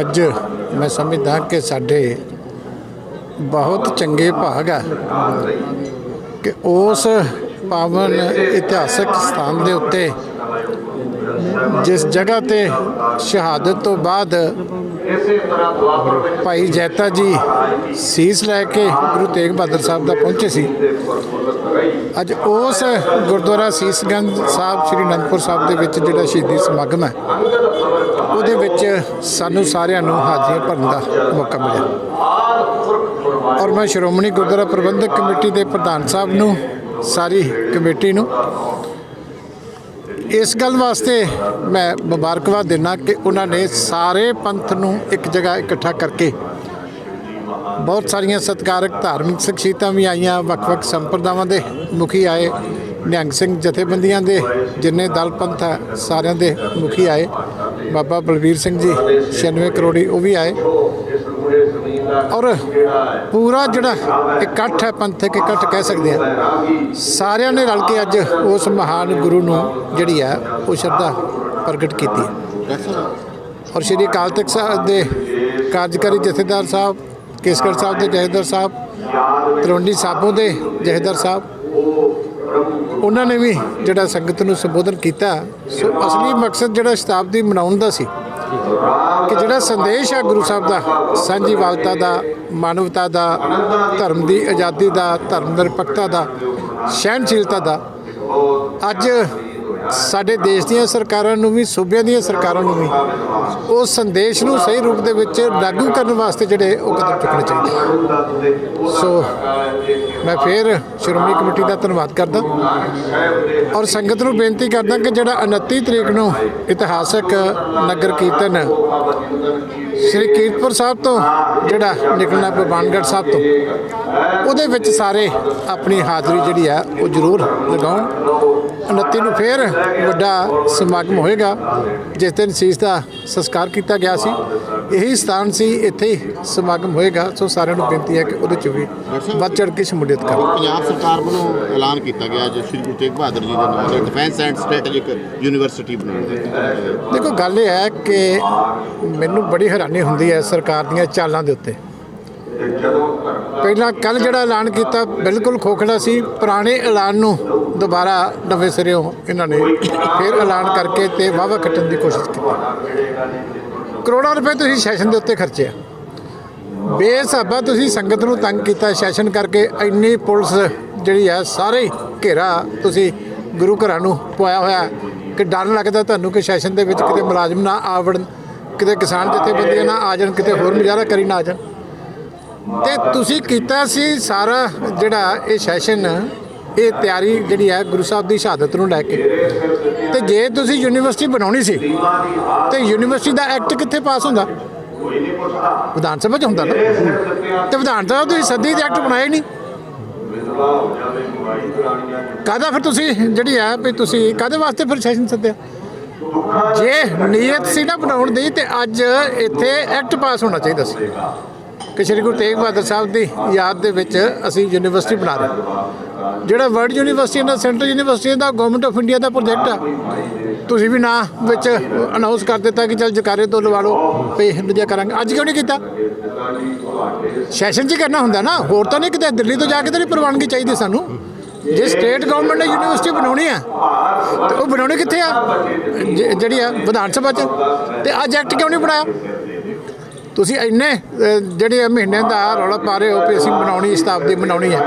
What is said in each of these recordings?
ਅੱਜ ਮੈਂ ਸਮਝਦਾ ਕਿ ਸਾਡੇ ਬਹੁਤ ਚੰਗੇ ਭਾਗ ਆ ਕਿ ਉਸ ਪਾਵਨ ਇਤਿਹਾਸਕ ਸਥਾਨ ਦੇ ਉੱਤੇ, ਜਿਸ ਜਗ੍ਹਾ ਤੇ ਸ਼ਹਾਦਤ ਤੋਂ ਬਾਅਦ ਭਾਈ ਜੈਤਾ ਜੀ ਸੀਸ ਲੈ ਕੇ ਗੁਰੂ ਤੇਗ ਬਹਾਦਰ ਸਾਹਿਬ ਦਾ ਪਹੁੰਚੇ ਸੀ। ਅੱਜ ਉਸ ਗੁਰਦੁਆਰਾ ਸੀਸਗੰਜ ਸਾਹਿਬ, ਸ੍ਰੀ ਅਨੰਦਪੁਰ ਸਾਹਿਬ ਦੇ ਵਿੱਚ ਜਿਹੜਾ ਸ਼ਹੀਦੀ ਸਮਾਗਮ ਹੈ ਉਹਦੇ ਵਿੱਚ ਸਾਨੂੰ ਸਾਰਿਆਂ ਨੂੰ ਹਾਜ਼ਰੀਆਂ ਭਰਨ ਦਾ ਮੌਕਾ ਮਿਲਿਆ। ਔਰ ਮੈਂ ਸ਼੍ਰੋਮਣੀ ਗੁਰਦੁਆਰਾ ਪ੍ਰਬੰਧਕ ਕਮੇਟੀ ਦੇ ਪ੍ਰਧਾਨ ਸਾਹਿਬ ਨੂੰ, ਸਾਰੀ ਕਮੇਟੀ ਨੂੰ ਇਸ ਗੱਲ ਵਾਸਤੇ ਮੈਂ ਮੁਬਾਰਕਬਾਦ ਦਿੰਦਾ ਕਿ ਉਹਨਾਂ ਨੇ ਸਾਰੇ ਪੰਥ ਨੂੰ ਇੱਕ ਜਗ੍ਹਾ ਇਕੱਠਾ ਕਰਕੇ ਬਹੁਤ ਸਾਰੀਆਂ ਸਤਿਕਾਰਕ ਧਾਰਮਿਕ ਸ਼ਖਸੀਅਤਾਂ ਵੀ ਆਈਆਂ, ਵੱਖ-ਵੱਖ ਸੰਪਰਦਾਵਾਂ ਦੇ ਮੁਖੀ ਆਏ, ਨਿਹੰਗ ਸਿੰਘ ਜਥੇਬੰਦੀਆਂ ਦੇ ਜਿੰਨੇ ਦਲ ਪੰਥ ਹੈ ਸਾਰਿਆਂ ਦੇ ਮੁਖੀ ਆਏ। ਬਾਬਾ ਬਲਵੀਰ ਸਿੰਘ ਜੀ 96 ਕਰੋੜੀ, ਉਹ ਵੀ ਆਏ। ਔਰ ਪੂਰਾ ਜਿਹੜਾ ਇਕੱਠ ਹੈ, ਪੰਥਕ ਇਕੱਠ ਕਹਿ ਸਕਦੇ ਆ ਸਾਰਿਆਂ ਨੇ ਰਲ ਕੇ ਅੱਜ ਉਸ ਮਹਾਨ ਗੁਰੂ ਨੂੰ ਜਿਹੜੀ ਹੈ, ਉਹ ਸ਼ਰਧਾ ਪ੍ਰਗਟ ਕੀਤੀ ਔਰ ਸ਼੍ਰੀ ਅਕਾਲ ਤਖਤ ਸਾਹਿਬ ਦੇ ਕਾਰਜਕਾਰੀ ਜਥੇਦਾਰ ਸਾਹਿਬ, ਕੇਸਗੜ੍ਹ ਸਾਹਿਬ ਦੇ ਜਥੇਦਾਰ ਸਾਹਿਬ ਤਲਵੰਡੀ ਸਾਬੋ ਦੇ ਜਥੇਦਾਰ ਸਾਹਿਬ ਉਹਨਾਂ ਨੇ ਵੀ ਜਿਹੜਾ ਸੰਗਤ ਨੂੰ ਸੰਬੋਧਨ ਕੀਤਾ, ਸੋ ਅਸਲੀ ਮਕਸਦ ਜਿਹੜਾ ਸ਼ਤਾਬਦੀ ਮਨਾਉਣ ਦਾ ਸੀ, ਕਿ ਜਿਹੜਾ ਸੰਦੇਸ਼ ਹੈ ਗੁਰੂ ਸਾਹਿਬ ਦਾ, ਸਾਂਝੀਵਾਲਤਾ ਦਾ, ਮਾਨਵਤਾ ਦਾ, ਧਰਮ ਦੀ ਆਜ਼ਾਦੀ ਦਾ, ਧਰਮ ਨਿਰਪੱਖਤਾ ਦਾ, ਸਹਿਣਸ਼ੀਲਤਾ ਦਾ, ਅੱਜ ਸਾਡੇ ਦੇਸ਼ ਦੀਆਂ ਸਰਕਾਰਾਂ ਨੂੰ ਵੀ, ਸੂਬਿਆਂ ਦੀਆਂ ਸਰਕਾਰਾਂ ਨੂੰ ਵੀ ਉਸ ਸੰਦੇਸ਼ ਨੂੰ ਸਹੀ ਰੂਪ ਦੇ ਵਿੱਚ ਲਾਗੂ ਕਰਨ ਵਾਸਤੇ ਜਿਹੜੇ ਉਹ ਕਦਮ ਚੁੱਕਣੇ ਚਾਹੀਦੇ ਸੋ ਮੈਂ ਫਿਰ ਸ਼੍ਰੋਮਣੀ ਕਮੇਟੀ ਦਾ ਧੰਨਵਾਦ ਕਰਦਾ ਔਰ ਸੰਗਤ ਨੂੰ ਬੇਨਤੀ ਕਰਦਾ ਕਿ ਜਿਹੜਾ 29 ਤਰੀਕ ਨੂੰ ਇਤਿਹਾਸਕ ਨਗਰ ਕੀਰਤਨ ਸ੍ਰੀ ਕੀਰਤਪੁਰ ਸਾਹਿਬ ਤੋਂ, ਜਿਹੜਾ ਨਿਕਲਣਾ ਪ੍ਰਵਾਨਗੜ੍ਹ ਸਾਹਿਬ ਤੋਂ, ਉਹਦੇ ਵਿੱਚ ਸਾਰੇ ਆਪਣੀ ਹਾਜ਼ਰੀ ਜਿਹੜੀ ਆ ਉਹ ਜ਼ਰੂਰ ਲਗਾਉਣ। 29 ਨੂੰ ਫੇਰ ਵੱਡਾ ਸਮਾਗਮ ਹੋਏਗਾ ਜਿਸ ਦਿਨ ਸੀਸ ਦਾ ਸੰਸਕਾਰ ਕੀਤਾ ਗਿਆ ਸੀ। ਇਹੀ ਸਥਾਨ ਸੀ ਇੱਥੇ ਹੀ ਸਮਾਗਮ ਹੋਏਗਾ। ਸੋ ਸਾਰਿਆਂ ਨੂੰ ਬੇਨਤੀ ਹੈ ਕਿ ਉਹਦੇ ਚ ਵੀ ਵੱਧ ਚੜ੍ਹ ਕੇ ਸ਼ਮੂਲੀਅਤ ਕਰੋ। ਪੰਜਾਬ ਸਰਕਾਰ ਵੱਲੋਂ ਐਲਾਨ ਕੀਤਾ ਗਿਆ ਜੋ ਸ਼੍ਰੀ ਗੁਰੂ ਤੇਗ ਬਹਾਦਰ ਜੀ ਦੇ ਨਾਮ ਤੇ ਡਿਫੈਂਸ ਐਂਡ ਸਟ੍ਰੈਟੇਜਿਕ ਯੂਨੀਵਰਸਿਟੀ ਬਣਾਉਣ ਦਾ ਦੇਖੋ ਗੱਲ ਇਹ ਹੈ ਕਿ ਮੈਨੂੰ ਬੜੀ ਹੈਰਾਨੀ ਹੁੰਦੀ ਹੈ ਸਰਕਾਰ ਦੀਆਂ ਚਾਲਾਂ ਦੇ ਉੱਤੇ। ਪਹਿਲਾਂ ਕੱਲ ਜਿਹੜਾ ਐਲਾਨ ਕੀਤਾ, ਬਿਲਕੁਲ ਖੋਖਲਾ ਸੀ। ਪੁਰਾਣੇ ਐਲਾਨ ਨੂੰ ਦੁਬਾਰਾ ਨਵੇਂ ਸਿਰਿਓਂ ਇਹਨਾਂ ਨੇ ਫਿਰ ਐਲਾਨ ਕਰਕੇ ਤੇ ਵਾਵਾ ਕੱਟਣ ਦੀ ਕੋਸ਼ਿਸ਼ ਕੀਤੀ। ਕਰੋੜਾਂ ਰੁਪਏ ਤੁਸੀਂ ਸੈਸ਼ਨ ਦੇ ਉੱਤੇ ਖਰਚਿਆ ਬੇਸਾਬਾ ਤੁਸੀਂ ਸੰਗਤ ਨੂੰ ਤੰਗ ਕੀਤਾ ਸੈਸ਼ਨ ਕਰਕੇ, ਇੰਨੀ ਪੁਲਿਸ ਜਿਹੜੀ ਹੈ ਸਾਰੇ ਘੇਰਾ ਤੁਸੀਂ ਗੁਰੂ ਘਰਾਂ ਨੂੰ ਪਵਾਇਆ ਹੋਇਆ ਕਿ ਡਰ ਲੱਗਦਾ ਤੁਹਾਨੂੰ ਕਿ ਸੈਸ਼ਨ ਦੇ ਵਿੱਚ ਕਿਤੇ ਮੁਲਾਜ਼ਮ ਨਾ ਆਵੜਨ, ਕਿਤੇ ਕਿਸਾਨ ਜਥੇਬੰਦੀਆਂ ਨਾ ਆ ਜਾਣ, ਕਿਤੇ ਹੋਰ ਮੁਜ਼ਾਹਰਾ ਕਰੀ ਨਾ ਆ ਜਾਣ। ਤੇ ਤੁਸੀਂ ਕੀਤਾ ਸੀ ਸਾਰਾ ਜਿਹੜਾ ਇਹ ਸੈਸ਼ਨ ਇਹ ਤਿਆਰੀ ਜਿਹੜੀ ਹੈ ਗੁਰੂ ਸਾਹਿਬ ਦੀ ਸ਼ਹਾਦਤ ਨੂੰ ਲੈ ਕੇ। ਤੇ ਜੇ ਤੁਸੀਂ ਯੂਨੀਵਰਸਿਟੀ ਬਣਾਉਣੀ ਸੀ, ਤੇ ਯੂਨੀਵਰਸਿਟੀ ਦਾ ਐਕਟ ਕਿੱਥੇ ਪਾਸ ਹੁੰਦਾ? ਵਿਧਾਨ ਸਭਾ ਚ ਹੁੰਦਾ ਨਾ। ਤੇ ਵਿਧਾਨ ਸਭਾ ਤੁਸੀਂ ਸੱਦੀ ਦੇ ਐਕਟ ਬਣਾਏ ਨਹੀਂ। ਕਾਹਦਾ ਫਿਰ ਤੁਸੀਂ ਜਿਹੜੀ ਹੈ ਵੀ ਤੁਸੀਂ ਕਾਹਦੇ ਵਾਸਤੇ ਫਿਰ ਸੈਸ਼ਨ ਸੱਦਿਆ? ਜੇ ਨੀਅਤ ਸੀ ਨਾ ਬਣਾਉਣ ਦੀ, ਤੇ ਅੱਜ ਇੱਥੇ ਐਕਟ ਪਾਸ ਹੋਣਾ ਚਾਹੀਦਾ ਸੀ। ਕਿ ਸ਼੍ਰੀ ਗੁਰੂ ਤੇਗ ਬਹਾਦਰ ਸਾਹਿਬ ਦੀ ਯਾਦ ਦੇ ਵਿੱਚ ਅਸੀਂ ਯੂਨੀਵਰਸਿਟੀ ਬਣਾ ਰਹੇ ਹਾਂ। ਜਿਹੜਾ ਵਰਲਡ ਯੂਨੀਵਰਸਿਟੀ ਦਾ ਸੈਂਟਰਲ ਯੂਨੀਵਰਸਿਟੀ ਦਾ ਗਵਰਨਮੈਂਟ ਆਫ ਇੰਡੀਆ ਦਾ ਪ੍ਰੋਜੈਕਟ ਆ। ਤੁਸੀਂ ਵੀ ਨਾ ਵਿੱਚ ਅਨਾਉਂਸ ਕਰ ਦਿੱਤਾ ਕਿ ਚਲ ਜਕਾਰੇ ਤੋਂ ਲਵਾ ਲਓ, ਵੀ ਦੂਜਾ ਕਰਾਂਗੇ। ਅੱਜ ਕਿਉਂ ਨਹੀਂ ਕੀਤਾ? ਸੈਸ਼ਨ 'ਚ ਹੀ ਕਰਨਾ ਹੁੰਦਾ ਨਾ। ਹੋਰ ਤਾਂ ਨਹੀਂ ਕਿਤੇ, ਦਿੱਲੀ ਤੋਂ ਜਾ ਕੇ ਤਾਂ ਨਹੀਂ ਪ੍ਰਵਾਨਗੀ ਚਾਹੀਦੀ ਸਾਨੂੰ। ਜੇ ਸਟੇਟ ਗਵਰਨਮੈਂਟ ਨੇ ਯੂਨੀਵਰਸਿਟੀ ਬਣਾਉਣੀ ਆ, ਤੇ ਉਹ ਬਣਾਉਣੀ ਕਿੱਥੇ ਆ? ਜਿਹੜੀ ਆ ਵਿਧਾਨ ਸਭਾ 'ਚ। ਤੇ ਅੱਜ ਐਕਟ ਕਿਉਂ ਨਹੀਂ ਬਣਾਇਆ? ਤੁਸੀਂ ਇੰਨੇ ਜਿਹੜੇ ਮਹੀਨੇ ਦਾ ਰੌਲਾ ਪਾ ਰਹੇ ਹੋ ਕਿ ਅਸੀਂ ਬਣਾਉਣੀ ਸ਼ਤਾਬਦੀ ਬਣਾਉਣੀ ਹੈ।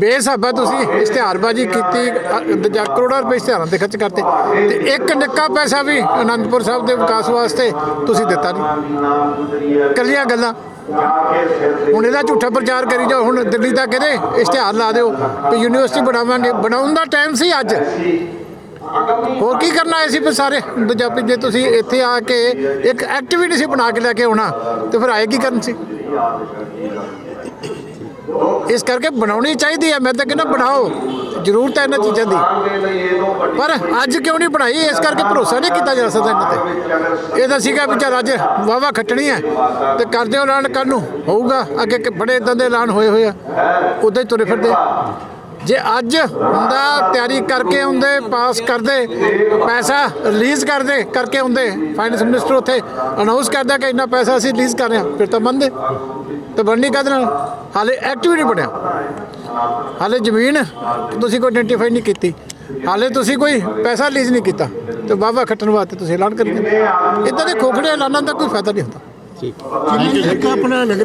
ਬੇਸਾਬਾ ਤੁਸੀਂ ਇਸ਼ਤਿਹਾਰਬਾਜ਼ੀ ਕੀਤੀ ਜਾਂ ਕਰੋੜਾਂ ਰੁਪਏ ਇਸ਼ਤਿਹਾਰਾਂ ਤੇ ਖਰਚ ਕਰਤੇ ਤੇ ਇੱਕ ਨਿੱਕਾ ਪੈਸਾ ਵੀ ਅਨੰਦਪੁਰ ਸਾਹਿਬ ਦੇ ਵਿਕਾਸ ਵਾਸਤੇ ਤੁਸੀਂ ਦਿੱਤਾ ਨਹੀਂ। ਕੱਲੀਆਂ ਗੱਲਾਂ। ਹੁਣ ਇਹਦਾ ਝੂਠਾ ਪ੍ਰਚਾਰ ਕਰੀ ਜਾਓ, ਹੁਣ ਦਿੱਲੀ ਦਾ ਇਹਦੇ ਇਸ਼ਤਿਹਾਰ ਲਾ ਦਿਓ ਕਿ ਯੂਨੀਵਰਸਿਟੀ ਬਣਾਵਾਂਗੇ। ਬਣਾਉਣ ਦਾ ਟਾਈਮ ਸੀ ਅੱਜ। ਹੋਰ ਕੀ ਕਰਨਾ ਆਏ ਸੀ ਫਿਰ ਸਾਰੇ ਪੰਜਾਬੀ ਜੇ ਤੁਸੀਂ ਇੱਥੇ ਆ ਕੇ ਇੱਕ ਐਕਟੀਵਿਟੀ ਸੀ ਬਣਾ ਕੇ ਲੈ ਕੇ ਆਉਣਾ, ਤੇ ਫਿਰ ਆਏ ਕੀ ਕਰਨ ਸੀ? ਇਸ ਕਰਕੇ ਬਣਾਉਣੀ ਚਾਹੀਦੀ ਹੈ, ਮੈਂ ਤਾਂ ਕਹਿੰਦਾ ਬਣਾਓ, ਜ਼ਰੂਰਤ ਹੈ ਇਹਨਾਂ ਚੀਜ਼ਾਂ ਦੀ। ਪਰ ਅੱਜ ਕਿਉਂ ਨਹੀਂ ਬਣਾਈ? ਇਸ ਕਰਕੇ ਭਰੋਸਾ ਨਹੀਂ ਕੀਤਾ ਜਾ ਸਕਦਾ ਇਹਨਾਂ ਤੇ। ਇਹ ਤਾਂ ਸੀਗਾ ਵੀ ਚੱਲ ਅੱਜ ਵਾਵਾ ਖੱਟਣੀ ਹੈ, ਤੇ ਕਰਦੇ ਐਲਾਨ ਕੱਲ ਨੂੰ, ਹੋਊਗਾ, ਅੱਗੇ ਕਿ ਬੜੇ ਇਦਾਂ ਦੇ ਐਲਾਨ ਹੋਏ ਹੋਏ ਆ, ਉਦਾਂ ਹੀ ਤੁਰੇ ਫਿਰਦੇ ਜੇ ਅੱਜ ਹੁੰਦਾ, ਤਿਆਰੀ ਕਰਕੇ ਹੁੰਦੇ, ਪਾਸ ਕਰਦੇ, ਪੈਸਾ ਰਿਲੀਜ਼ ਕਰਦੇ, ਕਰਕੇ ਹੁੰਦੇ ਫਾਈਨੈਂਸ ਮਿਨਿਸਟਰ ਉੱਥੇ ਅਨਾਉਂਸ ਕਰਦਾ ਕਿ ਇੰਨਾ ਪੈਸਾ ਅਸੀਂ ਰਿਲੀਜ਼ ਕਰ ਰਹੇ ਹਾਂ, ਫਿਰ ਤਾਂ ਬੰਦੇ ਤੇ ਬਣਨੀ ਕਦ ਨਾਲ? ਹਾਲੇ ਐਕਟਿਵ ਨਹੀਂ ਬਣਿਆ। ਹਾਲੇ ਜ਼ਮੀਨ ਤੁਸੀਂ ਕੋਈ ਆਇਡੈਂਟੀਫਾਈ ਨਹੀਂ ਕੀਤੀ। ਹਾਲੇ ਤੁਸੀਂ ਕੋਈ ਪੈਸਾ ਰਿਲੀਜ਼ ਨਹੀਂ ਕੀਤਾ। ਤੇ ਬਾਬਾ ਖੱਟਣ ਵਾਸਤੇ ਤੁਸੀਂ ਐਲਾਨ ਕਰਦੇ ਇਦਾਂ ਦੇ ਖੋਖੜੇ ਐਲਾਨਾਂ ਦਾ ਕੋਈ ਫਾਇਦਾ ਨਹੀਂ ਹੁੰਦਾ। ਥੈਂਕ ਆਪਣਾ ਨਗਰ